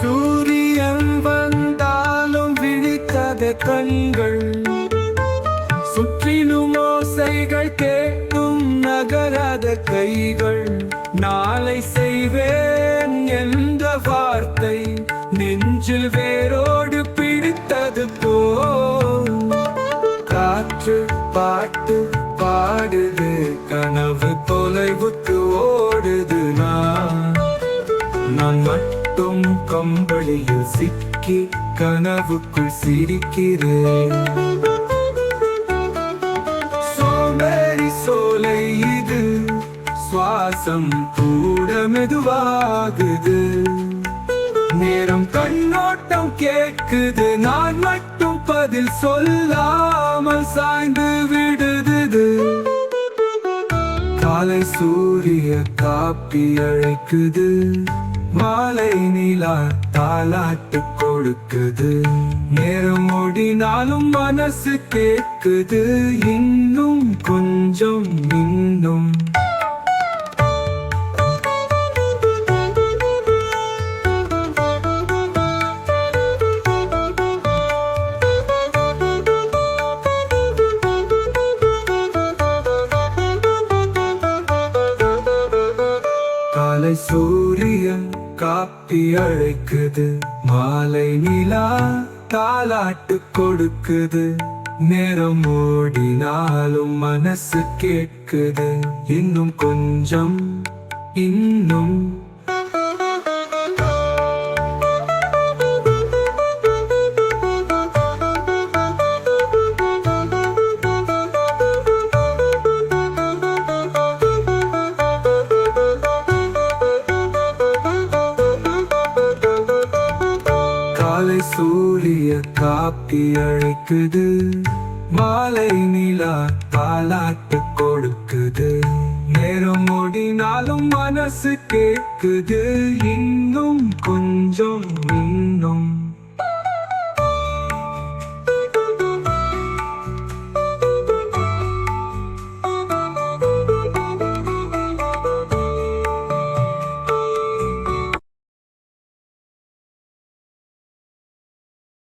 சூரியன் வந்தாலும் விழித்தத கண்கள். சுற்றிலும் ஓசைகள் கேட்டும் நகராத கைகள். நாளை செய்வேன் என்ற வார்த்தை நெஞ்சில் வேரோடு பிடித்தது போ காற்று பாட்டு பாடுது கனவு தொலைவுக்கு ஓடுது நான். நான் மட்டும் கம்பளியில் சிக்கி கனவுக்குள் சிரிக்கிறேன் சோம்பேறி சோலை இது சுவாசம் கூட மெதுவாகுது. நேரம் கண்ணோட்டம் கேட்குது நான் மட்டும் பதில் சொல்லாமல் சாய்ந்து விடுது காலை சூரிய காப்பி அழைக்குது. மாலை நிலா தாலாட்டு கொடுக்குது. நேரம் ஓடினாலும் மனசு கேட்குது இன்னும் கொஞ்சம் இன்னும். காலை காப்பி அழைக்குது. மாலை நிலா தாலாட்டு கொடுக்குது. நேரம் ஓடினாலும் மனசு கேட்குது. இன்னும் கொஞ்சம் இன்னும் சூரிய காப்பி அழைக்குது. மாலை நிலா பாலாட்டு கொடுக்குது. நேரம் ஓடினாலும் மனசு கேட்குது இன்னும் கொஞ்சம் இன்னும்